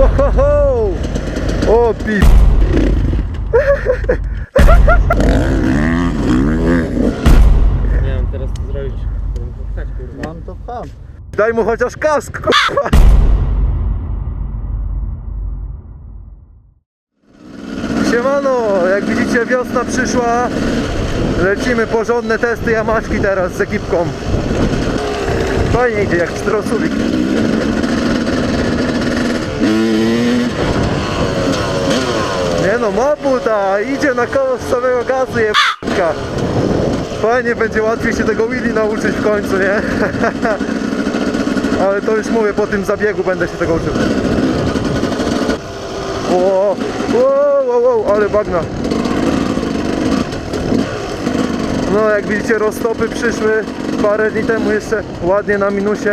Wow! O pi... Nie wiem teraz co zrobić. Pchać, kurwa. Mam to pcham. Daj mu chociaż kask, kurwa! Siemano, jak widzicie wiosna przyszła. Lecimy porządne testy jamaczki teraz z ekipką. Fajnie idzie jak czterosulik. Nie no, ma buta, idzie na koło z samego gazu jebka. Fajnie będzie łatwiej się tego Willy nauczyć w końcu, nie? Ale to już mówię, po tym zabiegu będę się tego uczył. O, o, o, ale bagna. No jak widzicie roztopy przyszły parę dni temu jeszcze ładnie na minusie.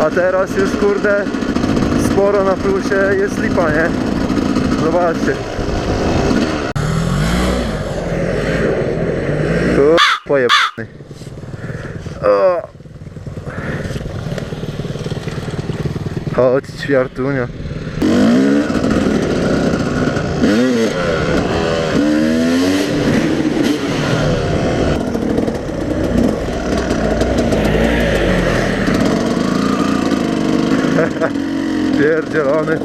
A teraz już kurde sporo na plusie jest lipa, nie? Zobaczcie. O, pojebany. O. Chodź, ćwiartunia. Pierdzielony.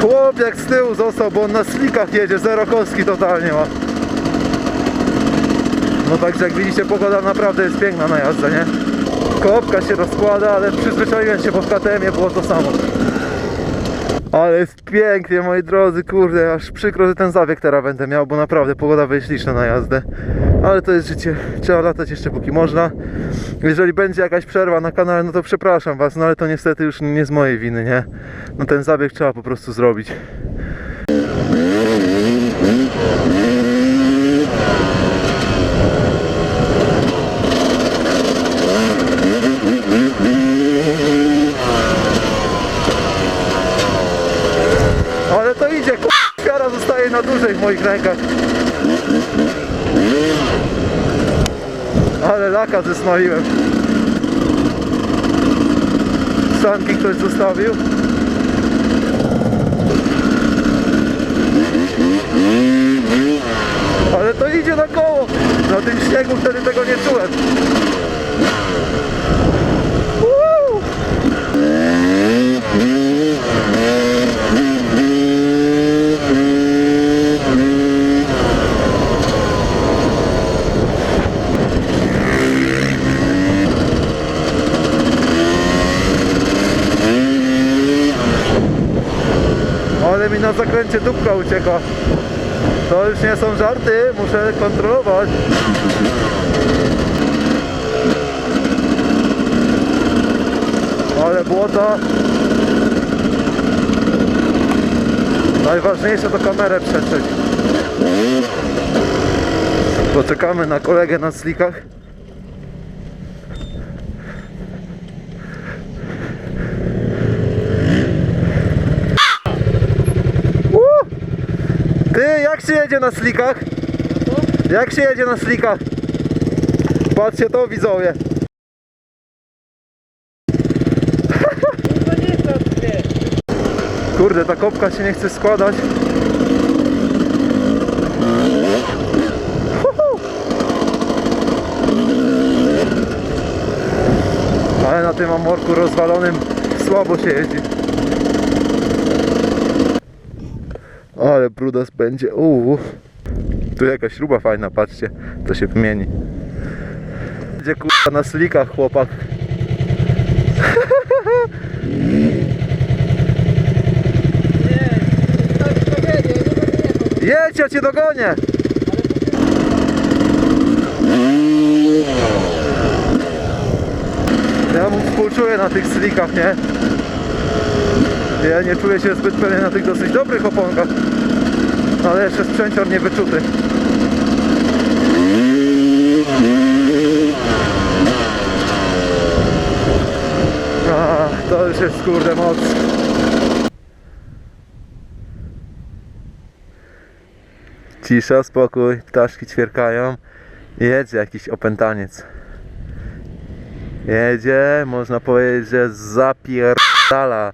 Chłop jak z tyłu został, bo on na slikach jedzie, zero kostki totalnie ma. No także jak widzicie pogoda naprawdę jest piękna na jazdę, nie? Kopka się rozkłada, ale przyzwyczaiłem się, bo w KTM było to samo. Ale jest pięknie moi drodzy, kurde, aż przykro, że ten zabieg teraz będę miał, bo naprawdę pogoda będzie śliczna na jazdę. Ale to jest życie, trzeba latać jeszcze póki można. Jeżeli będzie jakaś przerwa na kanale, no to przepraszam was, no ale to niestety już nie z mojej winy, nie? No ten zabieg trzeba po prostu zrobić. Ale to idzie, k***a, wiara na dłużej w moich rękach. Ale laka zesmaliłem. Sanki ktoś zostawił. Ale to idzie na koło. Na tym śniegu wtedy tego nie czułem. Na zakręcie dupka ucieka. To już nie są żarty, muszę kontrolować. Ale błota. Najważniejsze to kamerę przetrzeć. Poczekamy na kolegę na slikach. Się jedzie na slikach? Jak się jedzie na slikach? Patrzcie to widzowie. Kurde, ta kopka się nie chce składać. Ale na tym amorku rozwalonym słabo się jeździ. Ale brudas będzie. Uuu. Tu jakaś śruba fajna, patrzcie. To się wymieni. Będzie kurwa na slikach chłopak. Jedź, ja cię dogonię! Ja mu współczuję na tych slikach, nie? Ja nie czuję się zbyt pewnie na tych dosyć dobrych oponkach. Ale jeszcze sprzęcior nie wyczuty. A, to już jest kurde moc. Cisza, spokój, ptaszki ćwierkają. Jedzie jakiś opętaniec. Jedzie, można powiedzieć, że zapierdala.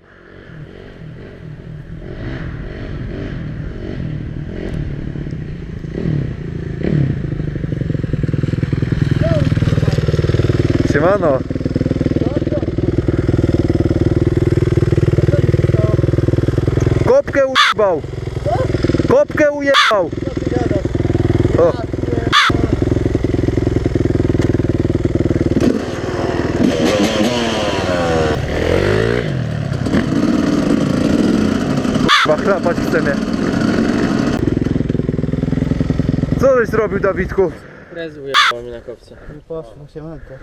Siemano. Kopkę ujebał. Kopkę ujebał. O. Chlapać chce mnie. Co zrobił, Dawidku? Prezu ujebała mi na kopce. Nie poszło, siemanko.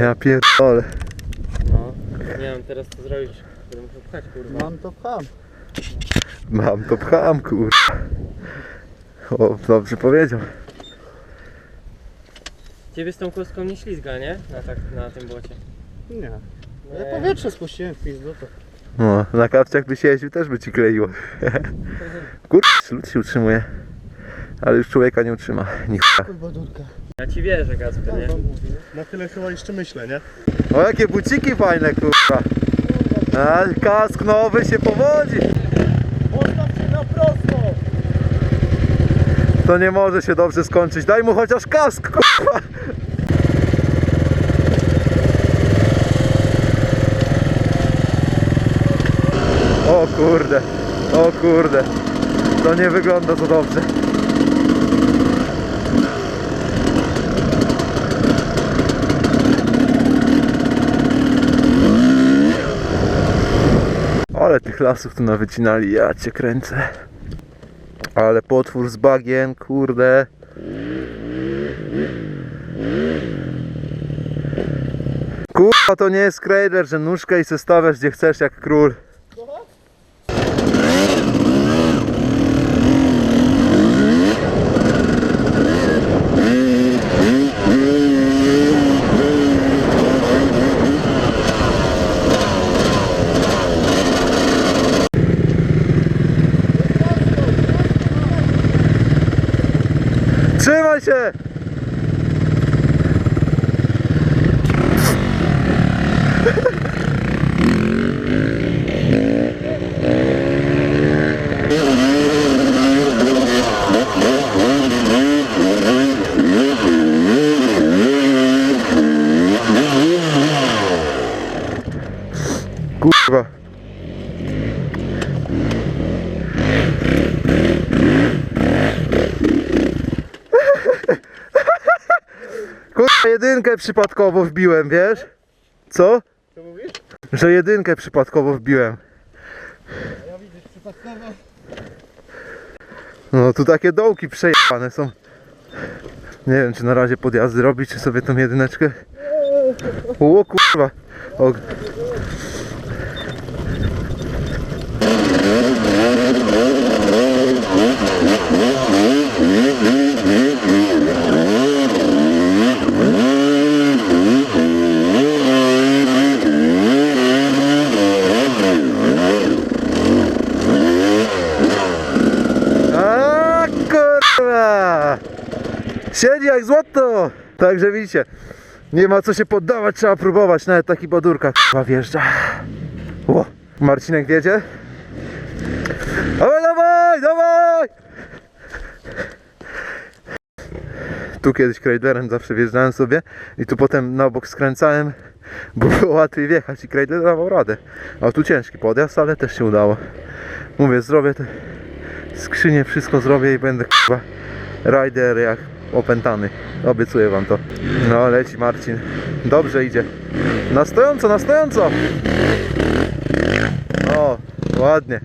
Ja pierdolę. No. Nie wiem teraz co zrobić. Będę musiał pchać kurwa. Mam to pcham. Mam to pcham, kurwa. O, dobrze powiedział. Ciebie z tą kostką nie ślizga, nie? Na, tak, na tym bocie. Nie. Ja Nie. powietrze spuściłem w pizdu, to No, na kapciach by się jeździł, też by ci kleiło. Kurwa, lód się utrzymuje. Ale już człowieka nie utrzyma. Durka. Ja ci wierzę Kacper, nie? Na tyle chyba jeszcze myślę, nie? O, jakie buciki fajne, kurwa. A, kask nowy się powodzi. Postaw się na prosto! To nie może się dobrze skończyć. Daj mu chociaż kask, kurwa. O kurde, o kurde. To nie wygląda za dobrze. Ale tych lasów tu nawycinali, ja cię kręcę. Ale potwór z bagien, kurde. Kurwa, to nie jest Cradler, że nóżkę i se stawiasz gdzie chcesz jak król. Trzymaj się! Kurwa. Kurwa, jedynkę przypadkowo wbiłem, wiesz? Co? Co mówisz? Że jedynkę przypadkowo wbiłem. Ja widzę przypadkowo. No tu takie dołki przejebane są. Nie wiem czy na razie podjazdy robić, czy sobie tą jedyneczkę. O kurwa. O. A kurwa! Siedzi jak złoto! Także widzicie, nie ma co się poddawać, trzeba próbować. Nawet taki badurka kurwa wjeżdża. O, Marcinek wiedzie? Dawaj, dawaj, dawaj! Tu kiedyś Cradlerem zawsze wjeżdżałem sobie i tu potem na bok skręcałem, bo było łatwiej wjechać i Cradler dawał radę. A tu ciężki podjazd, ale też się udało. Mówię, zrobię te skrzynię, wszystko zrobię i będę chyba rider jak opętany. Obiecuję wam to. No leci Marcin. Dobrze idzie. Na stojąco, na stojąco. O, ładnie.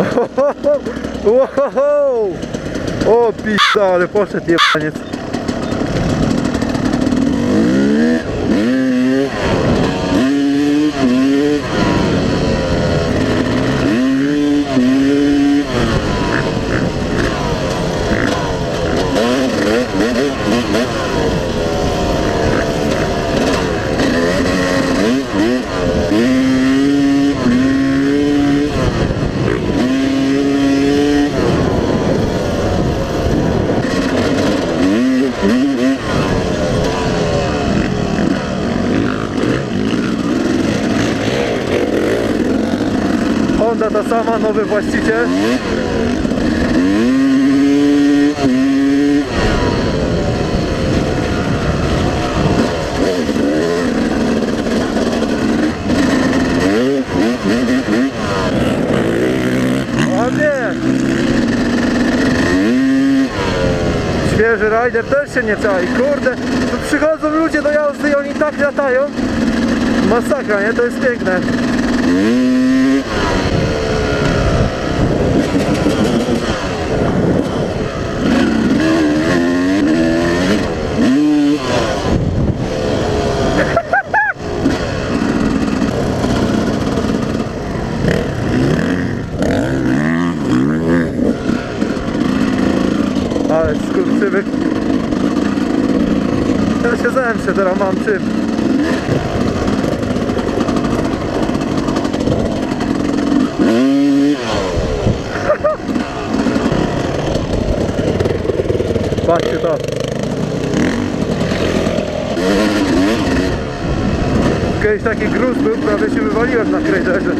Wow! O pizda, ale poszedł jebaniec. Nowy właściciel. Świeży rider też się nie czai. Kurde, tu przychodzą ludzie do jazdy i oni tak latają. Masakra, nie? To jest piękne. Ale skurczybyk. Ja się zemszę, teraz mam czym. Patrzcie to. Kiedyś taki gruz był, prawie się wywaliłem na krejderze.